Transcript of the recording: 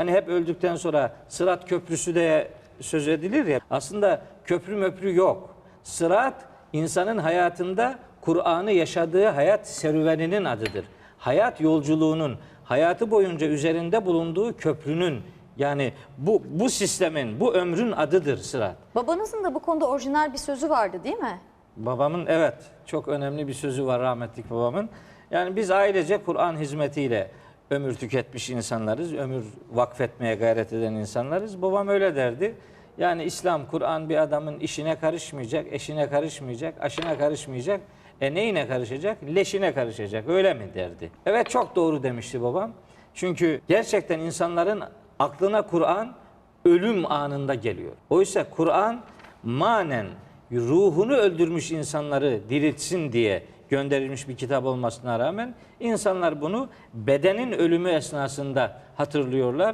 Hani hep öldükten sonra Sırat Köprüsü de söz edilir ya. Aslında köprü möprü yok. Sırat insanın hayatında Kur'an'ı yaşadığı hayat serüveninin adıdır. Hayat yolculuğunun, hayatı boyunca üzerinde bulunduğu köprünün yani bu bu sistemin, bu ömrün adıdır sırat. Babanızın da bu konuda orijinal bir sözü vardı değil mi? Babamın evet çok önemli bir sözü var rahmetlik babamın. Yani biz ailece Kur'an hizmetiyle ömür tüketmiş insanlarız. Ömür vakfetmeye gayret eden insanlarız. Babam öyle derdi. Yani İslam, Kur'an bir adamın işine karışmayacak, eşine karışmayacak, aşına karışmayacak. E neyine karışacak? Leşine karışacak. Öyle mi derdi? Evet çok doğru demişti babam. Çünkü gerçekten insanların aklına Kur'an ölüm anında geliyor. Oysa Kur'an manen ruhunu öldürmüş insanları diriltsin diye gönderilmiş bir kitap olmasına rağmen insanlar bunu bedenin ölümü esnasında hatırlıyorlar.